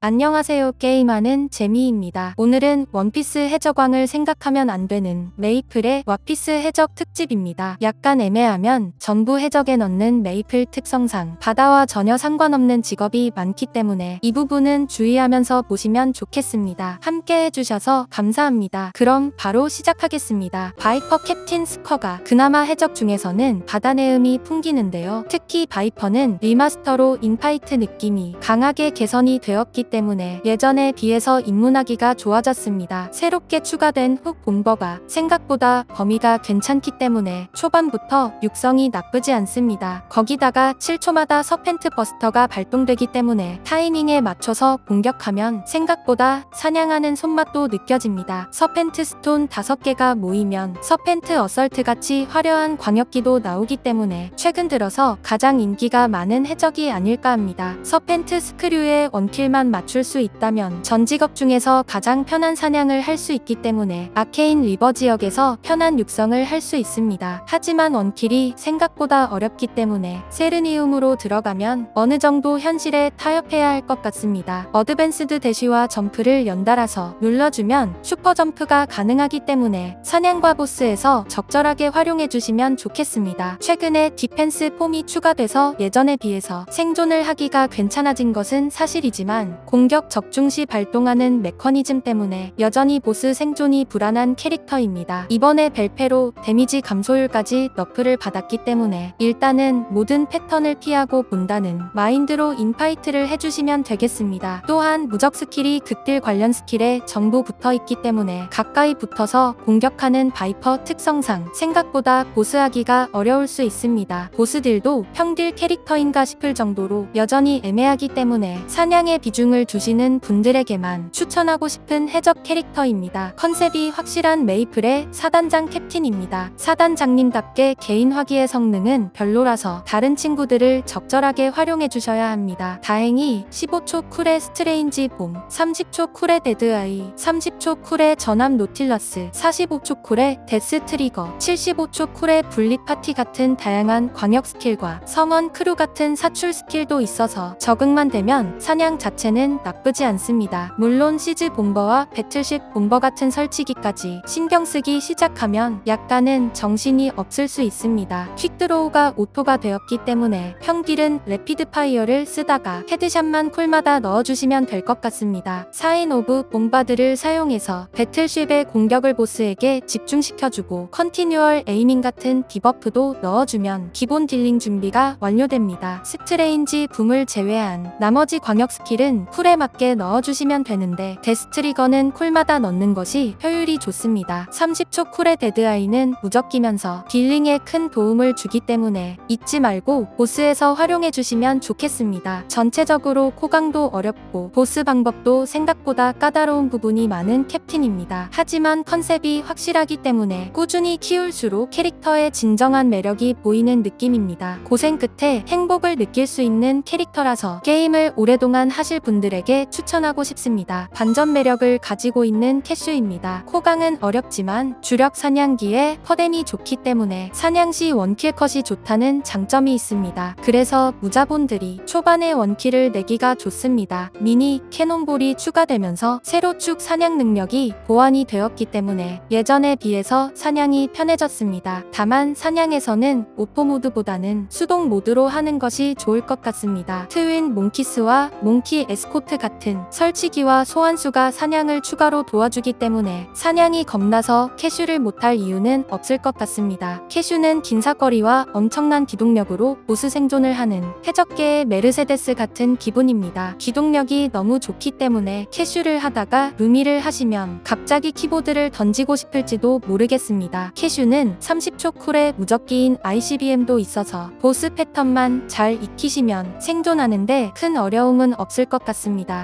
안녕하세요 게임하는 재미입니다. 오늘은 원피스 해적왕을 생각하면 안 되는 메이플의 와피스 해적 특집입니다. 약간 애매하면 전부 해적에 넣는 메이플 특성상 바다와 전혀 상관없는 직업이 많기 때문에 이 부분은 주의하면서 보시면 좋겠습니다. 함께 해주셔서 감사합니다. 그럼 바로 시작하겠습니다. 바이퍼 캡틴 스커가 그나마 해적 중에서는 바다 내음이 풍기는데요. 특히 바이퍼는 리마스터로 인파이트 느낌이 강하게 개선이 되었기 때문에 예전에 비해서 입문하기가 좋아졌습니다. 새롭게 추가된 훅 본버가 생각보다 범위가 괜찮기 때문에 초반부터 육성이 나쁘지 않습니다. 거기다가 7초마다 서펜트 버스터가 발동되기 때문에 타이밍에 맞춰서 공격하면 생각보다 사냥하는 손맛도 느껴집니다. 서펜트 스톤 5개가 모이면 서펜트 어설트 같이 화려한 광역기도 나오기 때문에 최근 들어서 가장 인기가 많은 해적이 아닐까 합니다. 서펜트 스크류에 원킬만 맞출 수 있다면 전 직업 중에서 가장 편한 사냥을 할 수 있기 때문에 아케인 리버 지역에서 편한 육성을 할 수 있습니다. 하지만 원킬이 생각보다 어렵기 때문에 세르니움으로 들어가면 어느 정도 현실에 타협해야 할 것 같습니다. 어드밴스드 대시와 점프를 연달아서 눌러주면 슈퍼 점프가 가능하기 때문에 사냥과 보스에서 적절하게 활용해 주시면 좋겠습니다. 최근에 디펜스 폼이 추가돼서 예전에 비해서 생존을 하기가 괜찮아진 것은 사실이지만 공격 적중 시 발동하는 메커니즘 때문에 여전히 보스 생존이 불안한 캐릭터입니다. 이번에 벨페로 데미지 감소율까지 너프를 받았기 때문에 일단은 모든 패턴을 피하고 본다는 마인드로 인파이트를 해주시면 되겠습니다. 또한 무적 스킬이 극딜 관련 스킬에 전부 붙어 있기 때문에 가까이 붙어서 공격하는 바이퍼 특성상 생각보다 보스하기가 어려울 수 있습니다. 보스들도 평딜 캐릭터인가 싶을 정도로 여전히 애매하기 때문에 사냥의 비중을 두시는 분들에게만 추천하고 싶은 해적 캐릭터입니다. 컨셉이 확실한 메이플의 사단장 캡틴입니다. 사단장님답게 개인 화기의 성능은 별로라서 다른 친구들을 적절하게 활용해 주셔야 합니다. 다행히 15초 쿨의 스트레인지 봄, 30초 쿨의 데드아이, 30초 쿨의 전함 노틸러스, 45초 쿨의 데스 트리거, 75초 쿨의 분리 파티 같은 다양한 광역 스킬과 성원 크루 같은 사출 스킬도 있어서 적응만 되면 사냥 자체는 나쁘지 않습니다. 물론 시즈 본버와 배틀십 본버 같은 설치기까지 신경 쓰기 시작하면 약간은 정신이 없을 수 있습니다. 퀵드로우가 오토가 되었기 때문에 평딜은 레피드 파이어를 쓰다가 헤드샷만 쿨마다 넣어주시면 될 것 같습니다. 사인 오브 bom바드를 사용해서 배틀쉽의 공격을 보스에게 집중시켜주고 컨티뉴얼 에이밍 같은 디버프도 넣어주면 기본 딜링 준비가 완료됩니다. 스트레인지 붐을 제외한 나머지 광역 스킬은 쿨에 맞게 넣어주시면 되는데 데스트리거는 쿨마다 넣는 것이 효율이 좋습니다. 30초 쿨의 데드아이는 무적기면서 딜링에 큰 도움을 주기 때문에 잊지 말고 보스에서 활용해 주시면 좋겠습니다. 전체적으로 코강도 어렵고 보스 방법도 생각보다 까다로운 부분이 많은 캡틴입니다. 하지만 컨셉이 확실하기 때문에 꾸준히 키울수록 캐릭터의 진정한 매력이 보이는 느낌입니다. 고생 끝에 행복을 느낄 수 있는 캐릭터라서 게임을 오랫동안 하실 분들 에게 추천하고 싶습니다. 반전 매력을 가지고 있는 캐슈입니다. 코강은 어렵지만 주력 사냥기에 퍼뎀이 좋기 때문에 사냥 시 원킬 컷이 좋다는 장점이 있습니다. 그래서 무자본들이 초반에 원킬을 내기가 좋습니다. 미니 캐논볼이 추가되면서 새로 축 사냥 능력이 보완이 되었기 때문에 예전에 비해서 사냥이 편해졌습니다. 다만 사냥에서는 오토 모드보다는 수동 모드로 하는 것이 좋을 것 같습니다. 트윈 몽키스와 몽키 에스코 트 같은 설치기와 소환수가 사냥을 추가로 도와주기 때문에 사냥이 겁나서 캐슈를 못할 이유는 없을 것 같습니다. 캐슈는 긴 사거리와 엄청난 기동력으로 보스 생존을 하는 해적계의 메르세데스 같은 기분입니다. 기동력이 너무 좋기 때문에 캐슈를 하다가 루미를 하시면 갑자기 키보드를 던지고 싶을지도 모르겠습니다. 캐슈는 30초 쿨의 무적기인 ICBM도 있어서 보스 패턴만 잘 익히시면 생존하는데 큰 어려움은 없을 것 같습니다.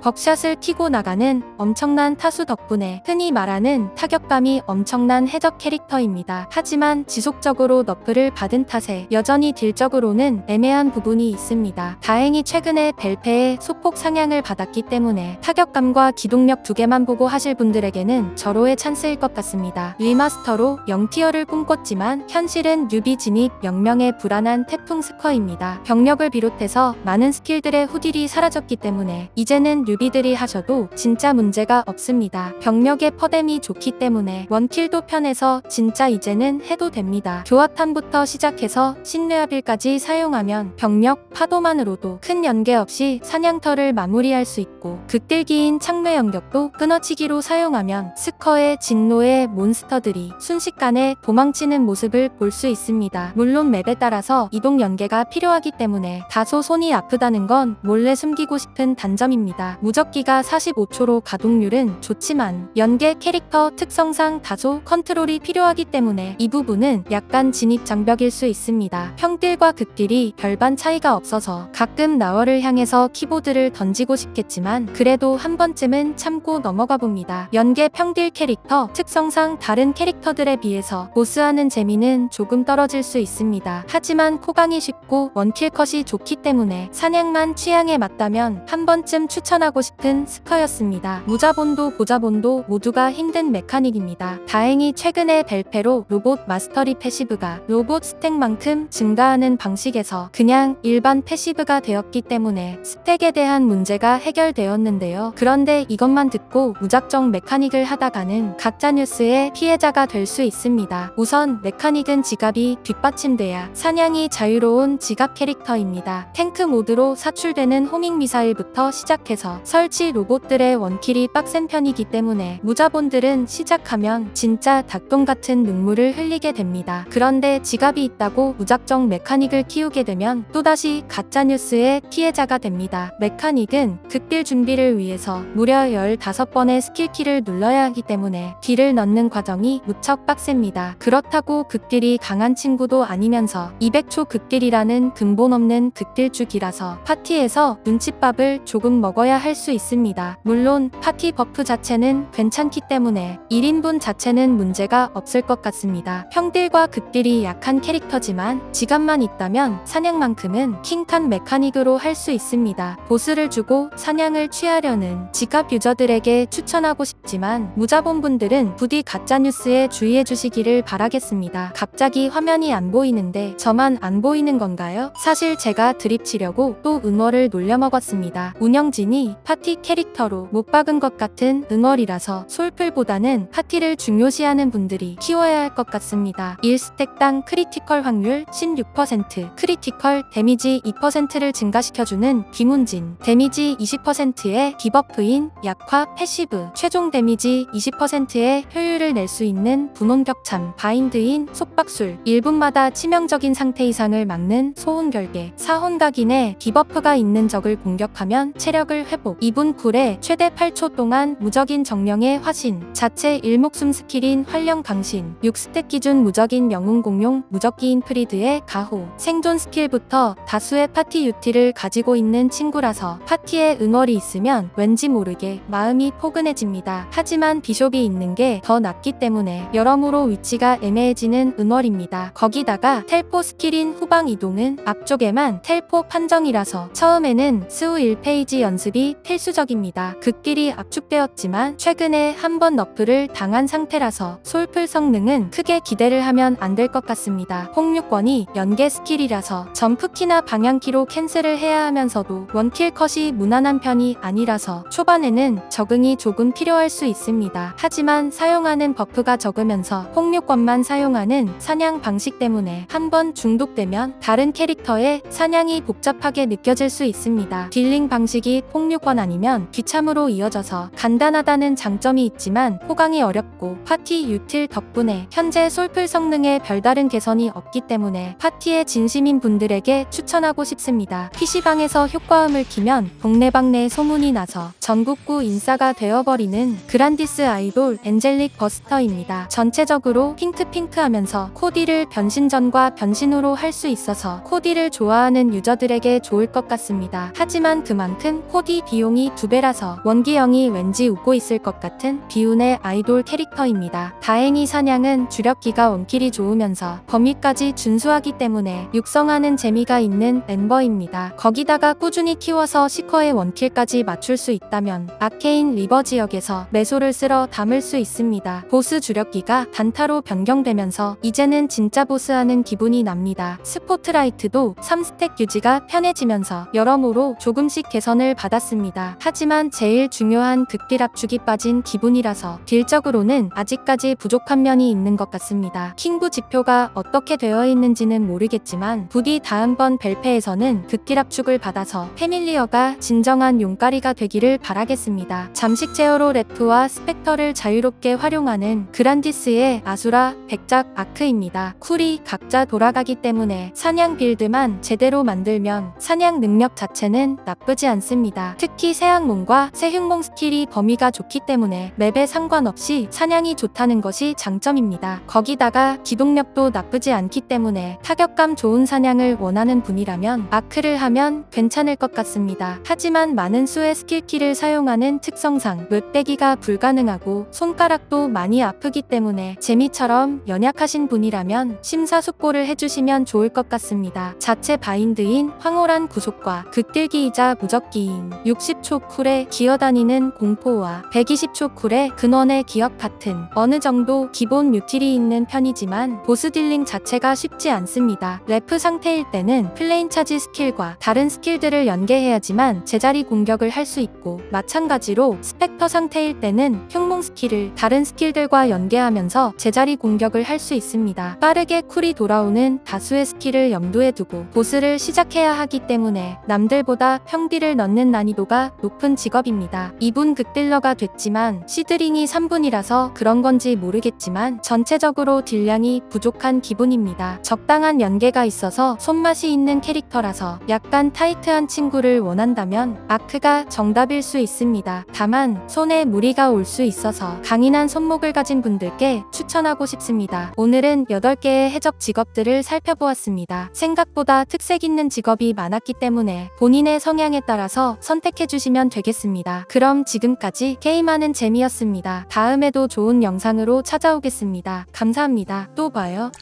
벅샷을 키고 나가는 엄청난 타수 덕분에 흔히 말하는 타격감이 엄청난 해적 캐릭터입니다. 하지만 지속적으로 너프를 받은 탓에 여전히 딜적으로는 애매한 부분이 있습니다. 다행히 최근에 벨페에 소폭 상향을 받았기 때문에 타격감과 기동력 두 개만 보고 하실 분들에게는 절호의 찬스일 것 같습니다. 리마스터로 0티어를 꿈꿨지만 현실은 뉴비 진입 0명의 불안한 태풍 스커입니다. 병력을 비롯해서 많은 스킬들의 후딜이 사라졌기 때문에 이제는 뉴비들이 하셔도 진짜 문제가 없습니다. 병력의 퍼뎀이 좋기 때문에 원킬도 편해서 진짜 이제는 해도 됩니다. 교화탄부터 시작해서 신뢰아빌까지 사용하면 병력 파도만으로도 큰 연계 없이 사냥터를 마무리할 수 있고 극딜기인 창매 연격도 끊어치기로 사용하면 스커의 진노의 몬스터들이 순식간에 도망치는 모습을 볼 수 있습니다. 물론 맵에 따라서 이동 연계가 필요하기 때문에 다소 손이 아프다는 건 몰래 숨기고 싶은 단점 입니다. 무적기가 45초로 가동률은 좋지만 연계 캐릭터 특성상 다소 컨트롤이 필요하기 때문에 이 부분은 약간 진입 장벽일 수 있습니다. 평딜과 극딜이 별반 차이가 없어서 가끔 나월을 향해서 키보드를 던지고 싶겠지만 그래도 한 번쯤은 참고 넘어가 봅니다. 연계 평딜 캐릭터 특성상 다른 캐릭터들에 비해서 보스하는 재미는 조금 떨어질 수 있습니다. 하지만 코강이 쉽고 원킬 컷이 좋기 때문에 사냥만 취향에 맞다면 한 번쯤 추천하고 싶은 스커였습니다. 무자본도 보자본도 모두가 힘든 메카닉입니다. 다행히 최근에 벨페로 로봇 마스터리 패시브가 로봇 스택만큼 증가하는 방식에서 그냥 일반 패시브가 되었기 때문에 스택에 대한 문제가 해결되었는데요. 그런데 이것만 듣고 무작정 메카닉을 하다가는 가짜 뉴스의 피해자가 될 수 있습니다. 우선 메카닉은 지갑이 뒷받침돼야 사냥이 자유로운 지갑 캐릭터입니다. 탱크 모드로 사출되는 호밍 미사일부터 시 작해서 설치 로봇들의 원킬이 빡센 편이기 때문에 무자본들은 시작하면 진짜 닭똥 같은 눈물을 흘리게 됩니다. 그런데 지갑이 있다고 무작정 메카닉을 키우게 되면 또다시 가짜뉴스의 피해자가 됩니다. 메카닉은 극딜 준비를 위해서 무려 15번의 스킬키를 눌러야 하기 때문에 딜을 넣는 과정이 무척 빡셉니다. 그렇다고 극딜이 강한 친구도 아니면서 200초 극딜이라는 근본 없는 극딜 주기라서 파티에서 눈칫밥을 조금 먹어야 할 수 있습니다. 물론 파티 버프 자체는 괜찮기 때문에 1인분 자체는 문제가 없을 것 같습니다. 평딜과 극딜이 약한 캐릭터지만 지갑만 있다면 사냥만큼은 킹칸 메카닉으로 할 수 있습니다. 보스를 주고 사냥을 취하려는 지갑 유저들에게 추천하고 싶지만 무자본 분들은 부디 가짜뉴스에 주의해 주시기를 바라겠습니다. 갑자기 화면이 안 보이는데 저만 안 보이는 건가요? 사실 제가 드립 치려고 또 응어를 놀려먹었습니다. 운영 진이 파티 캐릭터로 못 박은 것 같은 응어리라서 솔플보다는 파티를 중요시하는 분들이 키워야 할 것 같습니다. 1스택당 크리티컬 확률 16%, 크리티컬 데미지 2%를 증가시켜주는 김운진, 데미지 20%의 디버프인 약화 패시브, 최종 데미지 20%의 효율을 낼 수 있는 분홍 격참, 바인드인 속박술, 1분마다 치명적인 상태 이상을 막는 소혼결계, 사혼각인의 디버프가 있는 적을 공격하면 체력 을 회복, 2분 쿨에 최대 8초 동안 무적인 정령의 화신, 자체 일목숨 스킬인 활령 강신, 6스택 기준 무적인 영웅 공룡 무적기인 프리드의 가호, 생존 스킬부터 다수의 파티 유티를 가지고 있는 친구라서 파티에 응월이 있으면 왠지 모르게 마음이 포근해집니다. 하지만 비숍이 있는 게 더 낫기 때문에 여러모로 위치가 애매해지는 응월입니다. 거기다가 텔포 스킬인 후방 이동은 앞쪽에만 텔포 판정이라서 처음에는 스우 1페이지 연습이 필수적입니다. 극길이 압축되었지만 최근에 한 번 너프를 당한 상태라서 솔플 성능은 크게 기대를 하면 안 될 것 같습니다. 홍육권이 연계 스킬이라서 점프키나 방향키로 캔슬을 해야 하면서도 원킬 컷이 무난한 편이 아니라서 초반에는 적응이 조금 필요할 수 있습니다. 하지만 사용하는 버프가 적으면서 홍육권만 사용하는 사냥 방식 때문에 한 번 중독되면 다른 캐릭터의 사냥이 복잡하게 느껴질 수 있습니다. 딜링 방식이 폭육권 아니면 귀참으로 이어져서 간단하다는 장점이 있지만 호강이 어렵고 파티 유틸 덕분에 현재 솔플 성능에 별다른 개선이 없기 때문에 파티에 진심인 분들에게 추천하고 싶습니다. PC방에서 효과음을 키면 동네방네 소문이 나서 전국구 인싸가 되어버리는 그란디스 아이돌 엔젤릭 버스터입니다. 전체적으로 핑크핑크 하면서 코디를 변신전과 변신으로 할 수 있어서 코디를 좋아하는 유저들에게 좋을 것 같습니다. 하지만 그만큼 코디 비용이 두 배라서 원기영이 왠지 웃고 있을 것 같은 비운의 아이돌 캐릭터입니다. 다행히 사냥은 주력기가 원킬이 좋으면서 범위까지 준수하기 때문에 육성하는 재미가 있는 멤버입니다. 거기다가 꾸준히 키워서 시커의 원킬까지 맞출 수 있다면 아케인 리버 지역에서 매소를 쓸어 담을 수 있습니다. 보스 주력기가 단타로 변경되면서 이제는 진짜 보스하는 기분이 납니다. 스포트라이트도 3스택 유지가 편해지면서 여러모로 조금씩 개선을 지원을 받았습니다. 하지만 제일 중요한 극딜 압축이 빠진 기분이라서 딜적으로는 아직까지 부족한 면이 있는 것 같습니다. 킹부 지표가 어떻게 되어 있는지는 모르겠지만 부디 다음번 벨페에서는 극딜 압축을 받아서 페밀리어가 진정한 용가리가 되기를 바라겠습니다. 잠식 제어로 레프와 스펙터를 자유롭게 활용하는 그란디스의 아수라 백작 아크입니다. 쿨이 각자 돌아가기 때문에 사냥 빌드만 제대로 만들면 사냥 능력 자체는 나쁘지 않습니다. 특히 새악몽과 새흉몽 스킬이 범위가 좋기 때문에 맵에 상관없이 사냥이 좋다는 것이 장점입니다. 거기다가 기동력도 나쁘지 않기 때문에 타격감 좋은 사냥을 원하는 분이라면 아크를 하면 괜찮을 것 같습니다. 하지만 많은 수의 스킬키를 사용하는 특성상 맵대기가 불가능하고 손가락도 많이 아프기 때문에 재미처럼 연약하신 분이라면 심사숙고를 해주시면 좋을 것 같습니다. 자체 바인드인 황홀한 구속과 극딜기이자 무적기 인 60초 쿨에 기어다니는 공포와 120초 쿨의 근원의 기억 같은 어느 정도 기본 유틸이 있는 편이지만 보스 딜링 자체가 쉽지 않습니다. 래프 상태일 때는 플레인 차지 스킬과 다른 스킬들을 연계해야지만 제자리 공격을 할 수 있고 마찬가지로 스펙터 상태일 때는 흉몽 스킬을 다른 스킬들과 연계하면서 제자리 공격을 할 수 있습니다. 빠르게 쿨이 돌아오는 다수의 스킬을 염두에 두고 보스를 시작해야 하기 때문에 남들보다 평딜을 넣는 난이도가 높은 직업입니다. 2분 극딜러가 됐지만 시드링이 3분이라서 그런 건지 모르겠지만 전체적으로 딜량이 부족한 기분입니다. 적당한 연계가 있어서 손맛이 있는 캐릭터라서 약간 타이트한 친구를 원한다면 아크가 정답일 수 있습니다. 다만 손에 무리가 올 수 있어서 강인한 손목을 가진 분들께 추천하고 싶습니다. 오늘은 8개의 해적 직업들을 살펴보았습니다. 생각보다 특색 있는 직업이 많았기 때문에 본인의 성향에 따라 서 선택해 주시면 되겠습니다. 그럼 지금까지 게임하는 재미였습니다. 다음에도 좋은 영상으로 찾아오겠습니다. 감사합니다. 또 봐요.